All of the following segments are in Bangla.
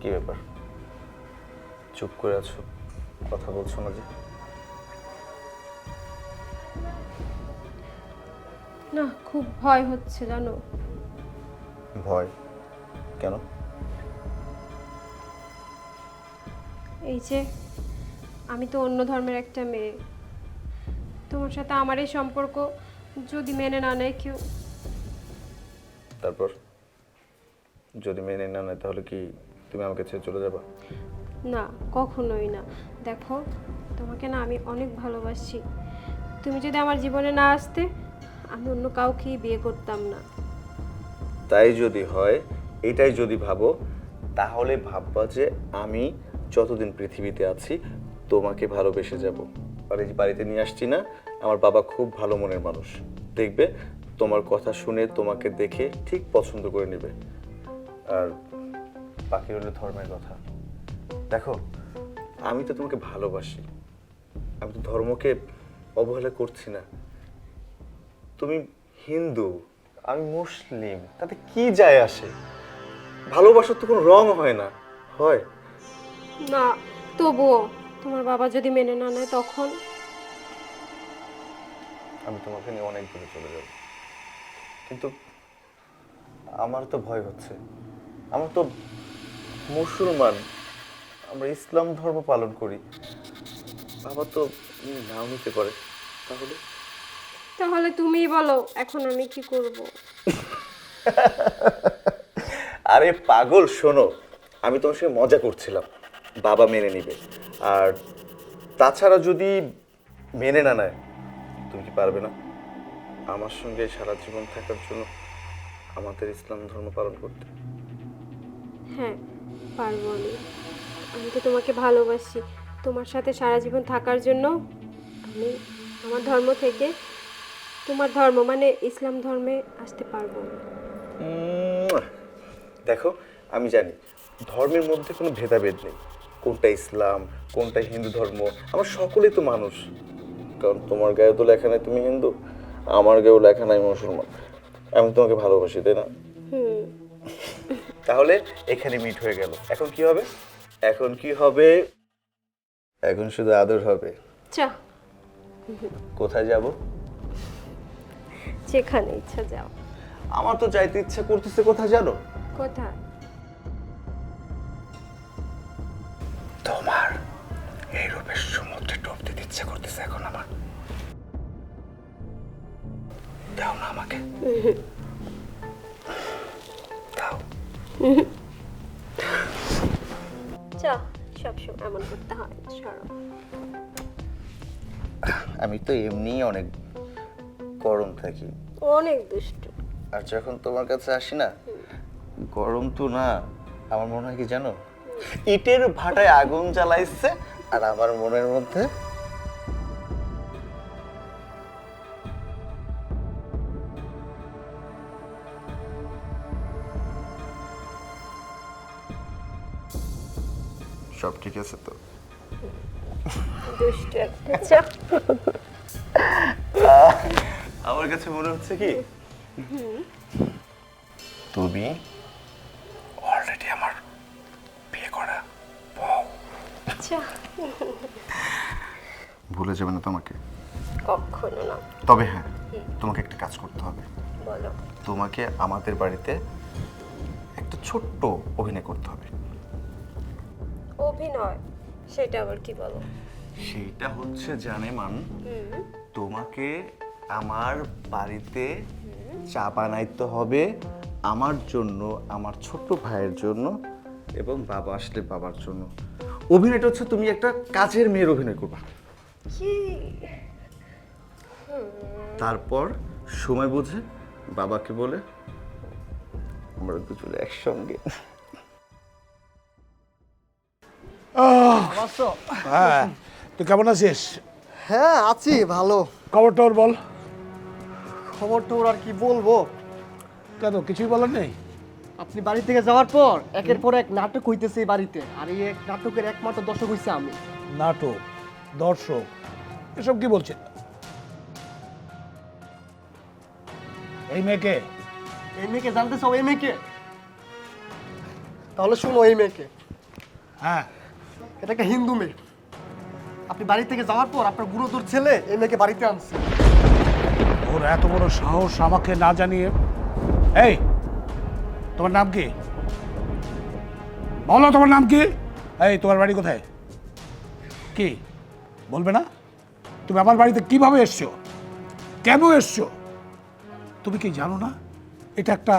কি ব্যাপার? চুপ করে আছো? কথা বলছো না যে? না খুব ভয় হচ্ছে জানো। ভয়? কেন? এই যে আমি তো অন্য ধর্মের একটা মেয়ে। তোমার সাথে আমার এই সম্পর্ক যদি মেনে না নেয় কেউ? তারপর? যদি মেনে না নেয় তাহলে কি তুমি আমাকে ছেড়ে চলে যাবা? না কখনোই না। দেখো তোমাকে না আমি অনেক ভালোবাসি। তুমি যদি আমার জীবনে না আসতে আমি অন্য কাউকেই বিয়ে করতাম না। তাই যদি হয় এটাই যদি ভাবো তাহলে ভাববা যে আমি যতদিন পৃথিবীতে আছি তোমাকে ভালোবেসে যাব। আর এই যে বাড়িতে নিয়ে আসছি না আমার বাবা খুব ভালো মনের মানুষ। দেখবে তোমার কথা শুনে তোমাকে দেখে ঠিক পছন্দ করে নেবে। আর বাকি হলো ধর্মের কথা। দেখো আমি তো তোমাকে ভালোবাসি। আমি তো ধর্মকে অবহেলা করছি না। তুমি হিন্দু আমি মুসলিম তাতে কি যায় আসে? ভালোবাসার তো কোনো রং হয় না। হয়। না তবুও তোমার বাবা যদি মেনে না নেয় তখন? আমি তোমাকে নিয়ে অনেক দূরে চলে যাব। কিন্তু আমার তো ভয় হচ্ছে। আমার তো মুসলমান আমরা ইসলাম ধর্ম পালন করি। বাবা তো নাও নিতে পারে তাহলে? তাহলে তুমিই বলো এখন আমি কি করব? আরে পাগল শোনো আমি তোমার সঙ্গে মজা করছিলাম। বাবা মেনে নিবে। আর তাছাড়া যদি মেনে না নেয় তুমি কি পারবে না? আমার সঙ্গে সারা জীবন থাকার জন্য আমাদের ইসলাম ধর্ম পালন করতে। হ্যাঁ পারব আমি। আমি তো তোমাকে ভালোবাসি। তোমার সাথে সারা জীবন থাকার জন্য আমি আমার ধর্ম থেকে তোমার ধর্ম মানে ইসলাম ধর্মে আসতে পারব। দেখো আমি জানি ধর্মের মধ্যে কোনো ভেদাভেদ নেই। কোনটা ইসলাম কোনটা হিন্দু ধর্ম আমার সকলেই তো মানুষ। কারণ তোমার গায়ে তো লেখা নাই তুমি হিন্দু আমার গায়েও লেখা নাই মুসলমান। আমি তোমাকে ভালোবাসি তাই না? হুম। তাহলে এখানে মিট হয়ে গেল। এখন কি হবে? এখন কি হবে? এখন শুধু আদর হবে। চা। কোথায় যাব? যেখানে ইচ্ছা যাও। আমার তো যাইতে ইচ্ছা করতেছে কোথায় জানো? কোথায়? তোমার এই রূপের সমুদ্রে ডুব দিতে ইচ্ছা করতেছে এখন আমার। দাও না আমাকে। চা সবসময় এমন করতে হয় না, আমি তো এমনিই অনেক গরম থাকি। অনেক দুষ্টু। আর যখন তোমার কাছে আসি না গরম তো না আমার মনে হয় কি জানো? ইটের ভাটায় আগুন জ্বালাইছে আর আমার মনের মধ্যে ঠিক আছে তো। দুষ্টু একটা। চা আমার কাছে মনে হচ্ছে কি? তুমি অলরেডি আমার বিয়ে করা ভুলে যাবে না তোমাকে? কখনো না। তবে হ্যাঁ তোমাকে একটা কাজ করতে হবে। তোমাকে আমাদের বাড়িতে একটা ছোট্ট অভিনয় করতে অভিনয় সেটা আবার কি বলো? সেইটা হচ্ছে জানে মান তোমাকে আমার বাড়িতে চা বানাইতে হবে আমার জন্য আমার ছোট্ট ভাইয়ের জন্য এবং বাবা আসলে বাবার জন্য। অভিনয়টা হচ্ছে তুমি একটা কাজের মেয়ের অভিনয় করবা। তারপর সময় বুঝে বাবাকে বলে আমরা দুজনে একসঙ্গে। হ্যাঁ তুই কেমন আছিস? হ্যাঁ আছি ভালো। খবর টবর বল। খবর টবর আর কি বলব? কেন কিছুই বলার নেই? আপনি বাড়ি থেকে যাওয়ার পর একের পর এক নাটক হইতেছে এই বাড়িতে। আর এই এক নাটকের একমাত্র দর্শক হইছে আমি। নাটক দর্শক এসব কি বলছে? এই মেয়েকে? এই মেয়েকে জানতে চাও এই মেয়েকে? তাহলে শুনো এই মেয়েকে। হ্যাঁ। এটা একটা হিন্দু মেয়ে। আপনি বাড়ি থেকে যাওয়ার পর আপনার গুরুদুর ছেলে এই মেয়েকে বাড়িতে আনছে। ওর এত বড় সাহস আমাকে না জানিয়ে। এই, তোমার নাম কি? বলো তোমার নাম কি? এই, তোমার বাড়ি কোথায়? কি? বলবে না? তুমি আমার বাড়িতে কীভাবে এসছো? কেন এসছো? তুমি কি জানো না? এটা একটা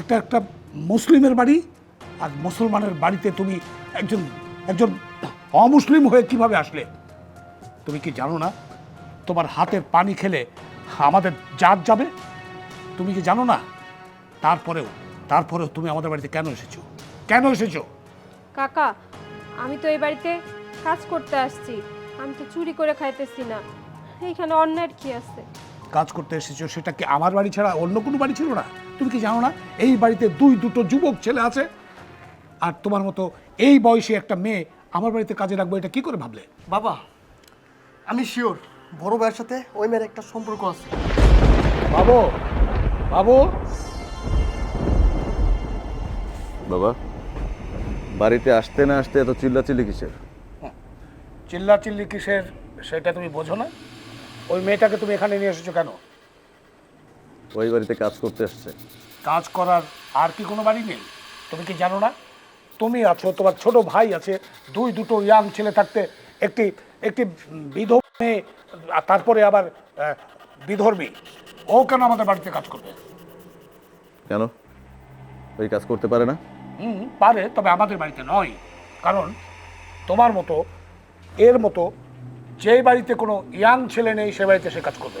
একটা একটা মুসলিমের বাড়ি, আর মুসলমানের বাড়িতে তুমি একজন একজন অমুসলিম হয়ে কীভাবে আসলে? তুমি কি জানো না তোমার হাতের পানি খেলে আমাদের জাত যাবে? তুমি কি জানো না? তারপরেও তারপরেও তুমি আমাদের বাড়িতে কেন এসেছ? কেন এসেছ? কাকা আমি তো এই বাড়িতে কাজ করতে আসছি। আমি তো চুরি করে খাইতেছি না। এইখানে অন্যায়ের কি আছে? কাজ করতে এসেছ সেটা কি আমার বাড়ি ছাড়া অন্য কোনো বাড়ি ছিল না? তুমি কি জানো না? এই বাড়িতে দুই দুটো যুবক ছেলে আছে। আর তোমার মতো এই বয়সে একটা মেয়ে আমার বাড়িতে কাজে রাখব এটা কি করে ভাবলে? বাবা আমি শিওর বড় ভাইয়ের সাথে ওই মেয়ের একটা সম্পর্ক আছে। বাবু বাবু। বাবা বাড়িতে আসতে না আসতে এত চিল্লাচিল্লি কিসের? চিল্লা চিল্লি কিসের সেটা তুমি বোঝো না। ওই মেয়েটাকে তুমি এখানে নিয়ে এসেছ কেন? ওই বাড়িতে কাজ করতে আসছে কাজ করার আর কি কোনো বাড়ি নেই? তুমি কি জানো না? তুমি আছো তোমার ছোট ভাই আছে দুই দুটো ইয়াং ছেলে থাকতে একটি একটি বিধব মেয়ে তারপরে আবার বিধর্মী। ও কেন আমাদের বাড়িতে কাজ করবে? কেন? ওই কাজ করতে পারে না? হুম পারে তবে আমাদের বাড়িতে নয়। কারণ তোমার মতো এর মতো যে বাড়িতে কোনো ইয়াং ছেলে নেই সে বাড়িতে সে কাজ করবে।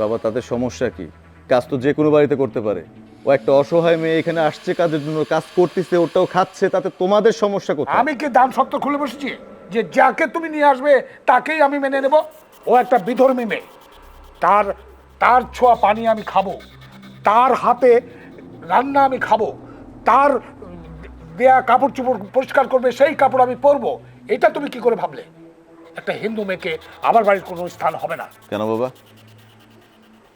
বাবা তাদের সমস্যা কি? কাজ তো যে কোনো বাড়িতে করতে পারে। ও একটা অসহায় মেয়ে এখানে আসছে কাজের জন্য কাজ করতেছে ওটাও খাচ্ছে তাতে তোমাদের সমস্যা কোথায়? আমি কি দান সত্য খুলে বসেছি? যে যাকে তুমি নিয়ে আসবে তাকেই আমি মেনে নেব? ও একটা বিধর্মী মেয়ে। তার তার ছোঁয়া পানি আমি খাব। তার হাতে রান্না আমি খাব। তার দেয়া কাপড় চোপড় পরিষ্কার করবে সেই কাপড় আমি পরবো। এটা তুমি কি করে ভাবলে? একটা হিন্দু মেয়েকে আমার বাড়ির কোনো স্থান হবে না। কেন বাবা?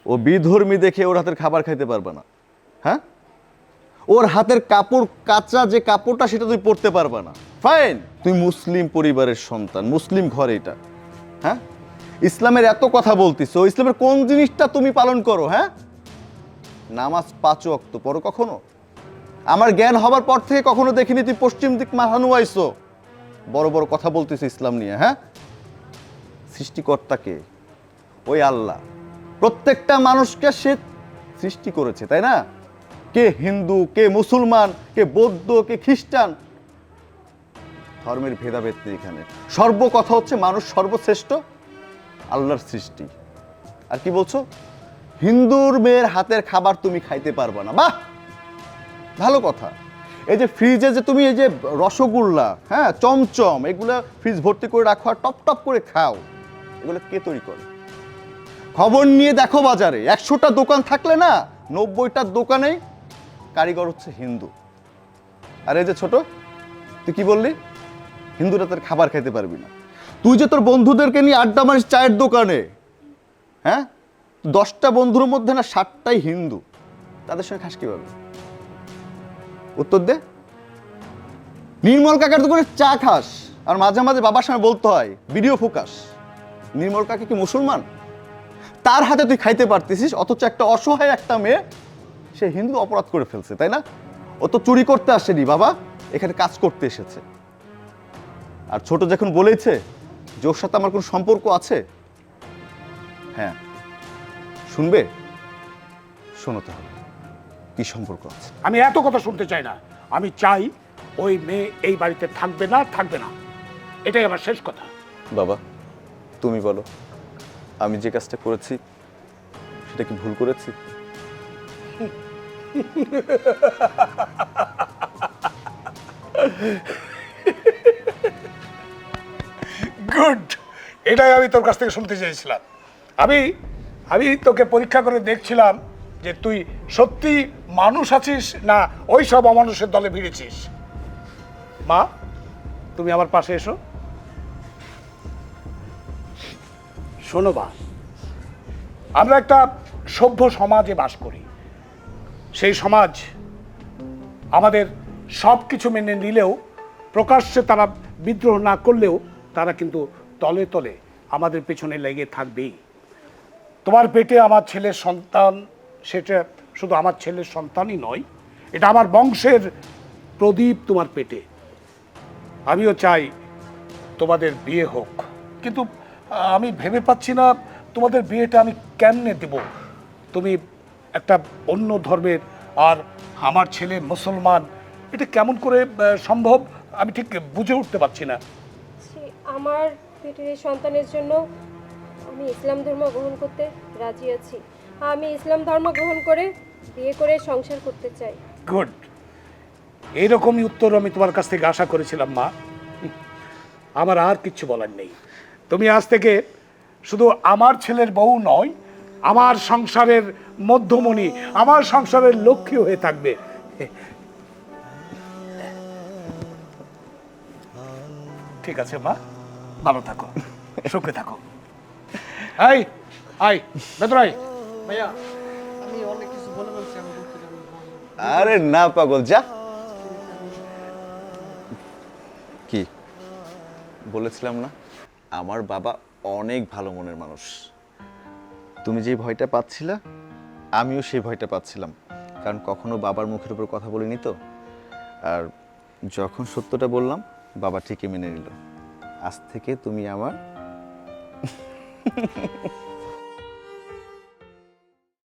ও বিধর্মী দেখে ওর হাতের খাবার খাইতে পারবে না। হ্যাঁ? ওর হাতের কাপড় কাঁচা যে কাপড়টা, সেটা তুই পরতে পারবে না। ফাইন তুই মুসলিম পরিবারের সন্তান, মুসলিম ঘর এটা। হ্যাঁ? ইসলামের এত কথা বলতিস ইসলামের কোন জিনিসটা তুমি পালন করো হ্যাঁ? নামাজ পাঁচ অক্ত পড়ো কখনো? আমার জ্ঞান হবার পর থেকে কখনো দেখিনি তুই পশ্চিম দিক মাথানো আইসো বড় বড় কথা বলতিস ইসলাম নিয়ে হ্যাঁ? সৃষ্টিকর্তাকে, ওই আল্লাহ। প্রত্যেকটা মানুষকে সে সৃষ্টি করেছে, তাই না? কে হিন্দু, কে মুসলমান, কে বৌদ্ধ, কে খ্রিস্টান? ধর্মের ভেদাভেদ নেই এখানে। সর্ব কথা হচ্ছে মানুষ সর্বশ্রেষ্ঠ, আল্লাহর সৃষ্টি। আর কি বলছো? হিন্দুর মেয়ের হাতের খাবার তুমি খাইতে পারবে না। বাহ! ভালো কথা। এই যে ফ্রিজে যে তুমি এই যে রসগোল্লা হ্যাঁ চমচম, এগুলো ফ্রিজ ভর্তি করে রাখো আর টপ টপ করে খাও, এগুলো কে তৈরি করে? খবর নিয়ে দেখো বাজারে, একশোটা দোকান থাকলে না নব্বইটার দোকানেই কারিগর হচ্ছে হিন্দু। আর এই যে ছোট, তুই কি বললি? হিন্দুরা তোর খাবার খাইতে পারবি না। তুই যে তোর বন্ধুদেরকে নিয়ে আড্ডা মারিস চায়ের দোকানে হ্যাঁ? দশটা বন্ধুর মধ্যে না ষাটটাই হিন্দু। তাদের সঙ্গে খাস কীভাবে? উত্তর দে। নির্মল কাকার দোকানে চা খাস, আর মাঝে মাঝে বাবার সঙ্গে বলতে হয়, ভিডিও ফোকাস। নির্মল কাকা কি মুসলমান? তার হাতে তুই খাইতে পারতেছিস, অথচ একটা অসহায় একটা মেয়ে সে হিন্দু অপরাধ করে ফেলছে তাই না? ও তো চুরি করতে আসেনি বাবা। এখানে কাজ করতে এসেছে। আর ছোট যখন বলেছে যে ওর সাথে আমার কোনো সম্পর্ক আছে হ্যাঁ শুনবে? শোনো তাহলে কি সম্পর্ক আছে? আমি এত কথা শুনতে চাই না। আমি চাই ওই মেয়ে এই বাড়িতে থাকবে না থাকবে না। এটাই আমার শেষ কথা। বাবা তুমি বলো আমি যে কাজটা করেছি সেটা কি ভুল করেছি? গুড, এটাই আমি তোর কাছ থেকে শুনতে চেয়েছিলাম। আমি আমি তোকে পরীক্ষা করে দেখছিলাম যে তুই সত্যি মানুষ আছিস না ওই সব অমানুষের দলে ভিড়েছিস। মা, তুমি আমার পাশে এসো। শোনো বা আমরা একটা সভ্য সমাজে বাস করি। সেই সমাজ আমাদের সব কিছু মেনে নিলেও, প্রকাশ্যে তারা বিদ্রোহ না করলেও তারা কিন্তু তলে তলে আমাদের পেছনে লেগে থাকবেই। তোমার পেটে আমার ছেলের সন্তান, সেটা শুধু আমার ছেলের সন্তানই নয়, এটা আমার বংশের প্রদীপ তোমার পেটে। আমিও চাই তোমাদের বিয়ে হোক। কিন্তু আমি ভেবে পাচ্ছি না তোমাদের বিয়েটা আমি কেমনে দেব? তুমি একটা অন্য ধর্মের আর আমার ছেলে মুসলমান এটা কেমন করে সম্ভব? আমি ঠিক বুঝে উঠতে পারছি না। সে আমার পেটের সন্তানের জন্য আমি ইসলাম ধর্ম গ্রহণ করতে রাজি আছি। আমি ইসলাম ধর্ম গ্রহণ করে বিয়ে করে সংসার করতে চাই। গুড। এইরকমই উত্তর আমি তোমার কাছ থেকে আশা করেছিলাম মা। আমার আর কিচ্ছু বলার নেই। তুমি আজ থেকে শুধু আমার ছেলের বউ নয় আমার সংসারের মধ্যমণি আমার সংসারের লক্ষ্মী হয়ে থাকবে। ঠিক আছে মা। ভালো থাকো সুখে থাকো। এই আই ভেতর আই ভাইয়া আমি অনেক কিছু বলে বলছি আমি বলতে জানি না। আরে না পাগল যা। কি? বলেছিলাম না? আমার বাবা অনেক ভালো মনের মানুষ। তুমি যে ভয়টা পাচ্ছিলে, আমিও সেই ভয়টা পাচ্ছিলাম। কারণ কখনো বাবার মুখের উপর কথা বলিনি তো। আর যখন সত্যটা বললাম, বাবা ঠিকই মেনে নিল। আজ থেকে তুমি আমার